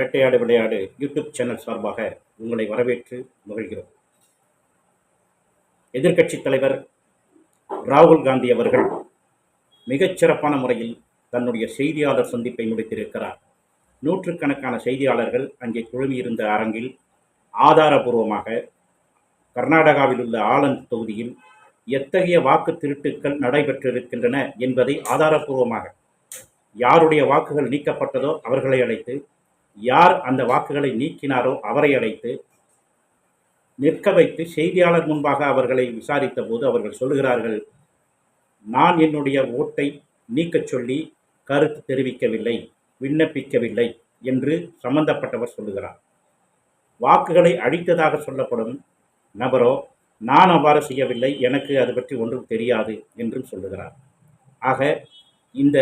வேட்டையாடு விளையாடு YouTube channel சார்பாக உங்களை வரவேற்று மகிழ்கிறோம். எதிர்க்கட்சித் தலைவர் ராகுல் காந்தி அவர்கள் மிகச் சிறப்பான முறையில் தன்னுடைய செய்தியாளர் சந்திப்பை முடித்திருக்கிறார். நூற்றுக்கணக்கான செய்தியாளர்கள் அங்கே குழுமியிருந்த அரங்கில் ஆதாரபூர்வமாக கர்நாடகாவில் உள்ள ஆலந்த் தொகுதியில் எத்தகைய வாக்கு திருட்டுக்கள் நடைபெற்றிருக்கின்றன என்பதை ஆதாரபூர்வமாக யாருடைய வாக்குகள் நீக்கப்பட்டதோ அவர்களை அழைத்து யார் அந்த வாக்குகளை நீக்கினாரோ அவரை அழைத்து நிற்க வைத்து செய்தியாளர் முன்பாக அவர்களை விசாரித்த போது அவர்கள் சொல்லுகிறார்கள் நான் என்னுடைய ஓட்டை நீக்கச் சொல்லி கருத்து தெரிவிக்கவில்லை விண்ணப்பிக்கவில்லை என்று சம்பந்தப்பட்டவர் சொல்லுகிறார். வாக்குகளை அழித்ததாக சொல்லப்படும் நபரோ நான் அவ்வாறு செய்யவில்லை எனக்கு அது பற்றி ஒன்றும் தெரியாது என்றும் சொல்லுகிறார். ஆக இந்த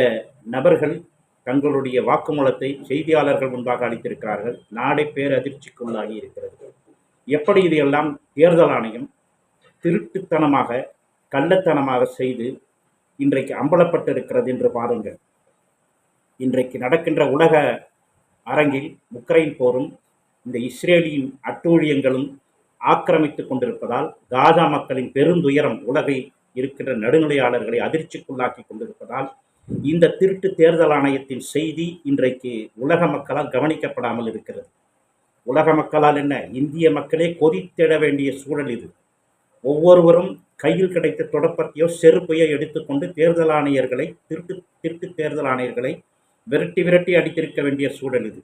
நபர்கள் தங்களுடைய வாக்குமூலத்தை செய்தியாளர்கள் முன்பாக அளித்திருக்கிறார்கள். நாடே பேரதிர்ச்சிக்குள்ளாகி இருக்கிறது. எப்படி இதையெல்லாம் தேர்தல் ஆணையம் திருட்டுத்தனமாக கள்ளத்தனமாக செய்து இன்றைக்கு அம்பலப்பட்டிருக்கிறது என்று பாருங்கள். இன்றைக்கு நடக்கின்ற உலக அரங்கில் உக்ரைன் போரும் இந்த இஸ்ரேலியின் அட்டூழியங்களும் ஆக்கிரமித்து கொண்டிருப்பதால் காசா மக்களின் பெருந்துயரம் உலகை இருக்கின்ற நடுநிலையாளர்களை அதிர்ச்சிக்குள்ளாக்கி கொண்டிருப்பதால் இந்த திருட்டு தேர்தல் ஆணையத்தின் செய்தி இன்றைக்கு உலக மக்களால் கவனிக்கப்படாமல் இருக்கிறது. உலக மக்களால் என்ன? இந்திய மக்களே கொதித்திட வேண்டிய சூழல் இது. ஒவ்வொருவரும் கையில் கிடைத்த தொடப்பத்தையோ செருப்பையோ எடுத்துக்கொண்டு தேர்தல் ஆணையர்களை திருட்டு திருட்டு தேர்தல் ஆணையர்களை விரட்டி விரட்டி அடித்திருக்க வேண்டிய சூழல் இது.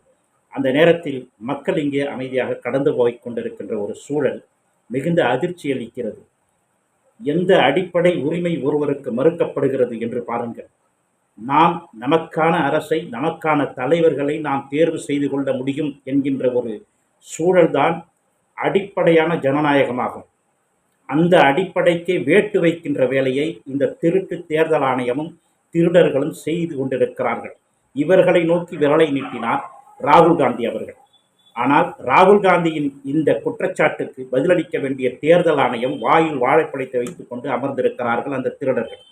அந்த நேரத்தில் மக்கள் இங்கே அமைதியாக கடந்து போய் கொண்டிருக்கின்ற ஒரு சூழல் மிகுந்த அதிர்ச்சி அளிக்கிறது. எந்த அடிப்படை உரிமை ஒருவருக்கு மறுக்கப்படுகிறது என்று பாருங்கள். நாம் நமக்கான அரசை நமக்கான தலைவர்களை நாம் தேர்வு செய்து கொள்ள முடியும் என்கின்ற ஒரு சூழல்தான் அடிப்படையான ஜனநாயகமாகும். அந்த அடிப்படைக்கே வேட்டு வைக்கின்ற வேலையை இந்த திருட்டு தேர்தல் ஆணையமும் திருடர்களும் செய்து கொண்டிருக்கிறார்கள். இவர்களை நோக்கி விரலை நீட்டினார் ராகுல் காந்தி அவர்கள். ஆனால் ராகுல் காந்தியின் இந்த குற்றச்சாட்டுக்கு பதிலளிக்க வேண்டிய தேர்தல் ஆணையம் வாயில் வாழைப்படைத்து வைத்துக் கொண்டு அமர்ந்திருக்கிறார்கள் அந்த திருடர்கள்.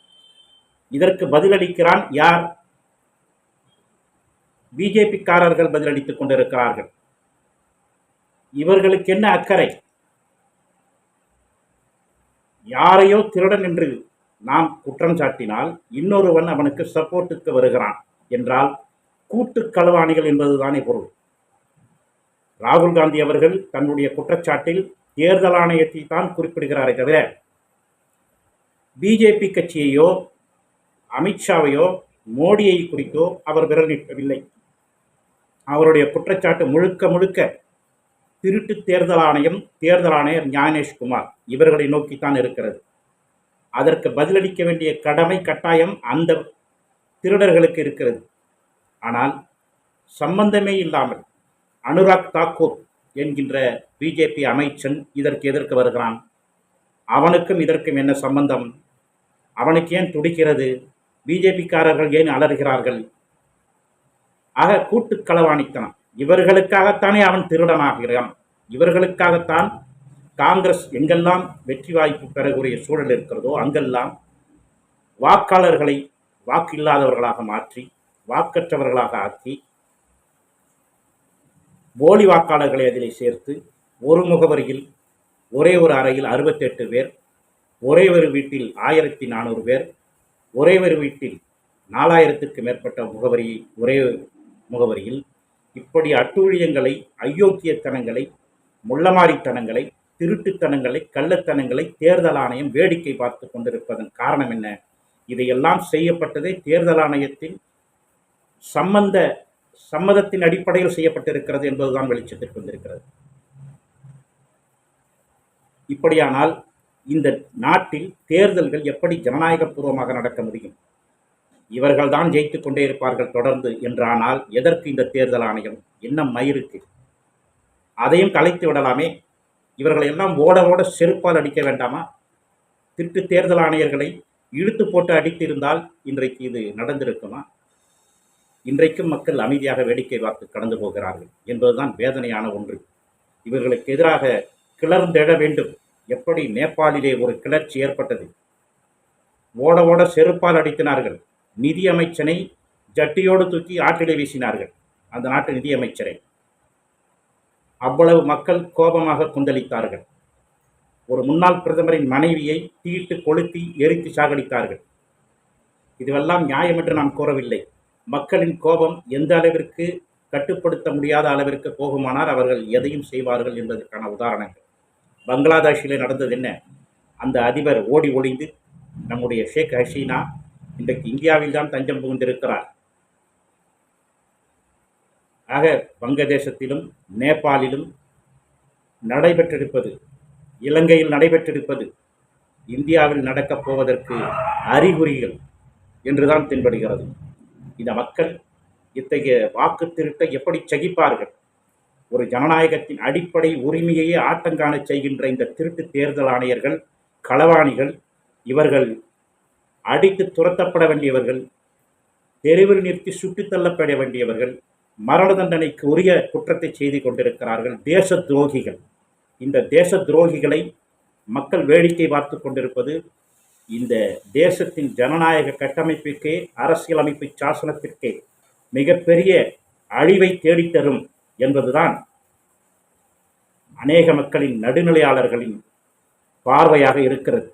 இதற்கு பதிலளிக்கிறான் யார்? பிஜேபிக்காரர்கள் பதிலளித்துக் கொண்டிருக்கிறார்கள். இவர்களுக்கு என்ன அக்கறை? யாரையோ திருடன் என்று நாம் குற்றம் சாட்டினால் இன்னொருவன் அவனுக்கு சப்போர்ட்டுக்கு வருகிறான் என்றால் கூட்டு களவாணிகள் என்பதுதானே பொருள். ராகுல் காந்தி அவர்கள் தன்னுடைய குற்றச்சாட்டில் தேர்தல் ஆணையத்தை தான் குறிப்பிடுகிறாரே தவிர பிஜேபி கட்சியையோ அமித்ஷாவையோ மோடியை குறித்தோ அவர் விரல் நிற்கவில்லை அவருடைய குற்றச்சாட்டு முழுக்க முழுக்க திருட்டு தேர்தல் ஆணையம் தேர்தல் ஆணையர் ஞானேஷ்குமார் இவர்களை நோக்கித்தான் இருக்கிறது. அதற்கு பதிலளிக்க வேண்டிய கடமை கட்டாயம் அந்த திருடர்களுக்கு இருக்கிறது. ஆனால் சம்பந்தமே இல்லாமல் அனுராக் தாக்கூர் என்கின்ற பிஜேபி அமைச்சன் இதற்கு எதிர்க்க வருகிறான்? அவனுக்கும் இதற்கும் என்ன சம்பந்தம்? அவனுக்கு ஏன் துடிக்கிறது? பிஜேபிக்காரர்கள் ஏன் அலறுகிறார்கள்? ஆக கூட்டு களவாணித்தனம் இவர்களுக்காகத்தானே அவன் திருடனாகிறான். இவர்களுக்காகத்தான் காங்கிரஸ் எங்கெல்லாம் வெற்றி வாய்ப்பு பெறக்கூடிய சூழல் இருக்கிறதோ அங்கெல்லாம் வாக்காளர்களை வாக்கு இல்லாதவர்களாக மாற்றி வாக்கற்றவர்களாக ஆக்கி போலி வாக்காளர்களை அதிலே சேர்த்து ஒரு முகவரியில் ஒரே ஒரு அறையில் அறுபத்தெட்டு பேர் ஒரே ஒரு வீட்டில் ஆயிரத்தி நானூறு பேர் ஒரே ஒரு வீட்டில் நாலாயிரத்திற்கு மேற்பட்ட முகவரி ஒரே முகவரியில் இப்படி அட்டூழியங்களை அயோக்கியத்தனங்களை முள்ளமாரித்தனங்களை திருட்டுத்தனங்களை கள்ளத்தனங்களை தேர்தல் ஆணையம் வேடிக்கை பார்த்து கொண்டிருப்பதன் காரணம் என்ன? இதையெல்லாம் செய்யப்பட்டதே தேர்தல் ஆணையத்தின் சம்பந்த சம்மதத்தின் அடிப்படையில் செய்யப்பட்டிருக்கிறது என்பதுதான் வெளிச்சத்திற்கு வந்திருக்கிறது. இப்படியானால் இந்த நாட்டில் தேர்தல்கள் எப்படி ஜனநாயகபூர்வமாக நடக்க முடியும்? இவர்கள் தான் ஜெயித்து கொண்டே இருப்பார்கள் தொடர்ந்து என்றானால் எதற்கு இந்த தேர்தல் ஆணையம்? என்ன மயிருக்கு? அதையும் கலைத்து விடலாமே. இவர்களை எல்லாம் ஓட ஓட செருப்பால் அடிக்க வேண்டாமா? திட்டு தேர்தல் ஆணையர்களை இழுத்து போட்டு அடித்திருந்தால் இன்றைக்கு இது நடந்திருக்குமா? இன்றைக்கும் மக்கள் அமைதியாக வேடிக்கை பார்த்து கடந்து போகிறார்கள் என்பதுதான் வேதனையான ஒன்று. இவர்களுக்கு எதிராக கிளர்ந்தெழ வேண்டும். எப்படி நேபாளிலே ஒரு கிளர்ச்சி ஏற்பட்டது? ஓட ஓட செருப்பால் அடித்தினார்கள். நிதியமைச்சனை ஜட்டியோடு தூக்கி ஆற்றிலே வீசினார்கள். அந்த நாட்டு நிதியமைச்சரை. அவ்வளவு மக்கள் கோபமாக கொந்தளித்தார்கள். ஒரு முன்னாள் பிரதமரின் மனைவியை தீட்டு கொளுத்தி எரித்து சாகடித்தார்கள். இதுவெல்லாம் நியாயம் என்று நாம் கூறவில்லை. மக்களின் கோபம் எந்த அளவிற்கு கட்டுப்படுத்த முடியாத அளவிற்கு போகுமானால் அவர்கள் எதையும் செய்வார்கள் என்பதற்கான உதாரணங்கள். பங்களாதேஷில் நடந்தது என்ன? அந்த அதிபர் ஓடி ஒளிந்து நம்முடைய ஷேக் ஹசீனா இன்றைக்கு இந்தியாவில் தான் தஞ்சம் புகுந்திருக்கிறார். ஆக வங்கதேசத்திலும் நேபாளிலும் நடைபெற்றிருப்பது இலங்கையில் நடைபெற்றிருப்பது இந்தியாவில் நடக்கப் போவதற்கு அறிகுறிகள் என்றுதான் தென்படுகிறது. இந்த மக்கள் இத்தகைய வாக்கு திருட்டை எப்படி சகிப்பார்கள்? ஒரு ஜனநாயகத்தின் அடிப்படை உரிமையையே ஆட்டங்காணச் செய்கின்ற இந்த திருட்டு தேர்தல் ஆணையர்கள் களவாணிகள் இவர்கள் அடித்து துரத்தப்பட வேண்டியவர்கள் தெருவில் நிறுத்தி சுட்டுத் தள்ளப்பட வேண்டியவர்கள் மரண தண்டனைக்கு உரிய குற்றத்தை செய்து கொண்டிருக்கிறார்கள் தேச துரோகிகள் இந்த தேச துரோகிகளை மக்கள் வேடிக்கை பார்த்து கொண்டிருப்பது இந்த தேசத்தின் ஜனநாயக கட்டமைப்பிற்கே அரசியலமைப்பு சாசனத்திற்கே மிகப்பெரிய அழிவை தேடித்தரும் என்பதுதான் அநேக மக்களின் நடுநிலையாளர்களின் பார்வையாக இருக்கிறது.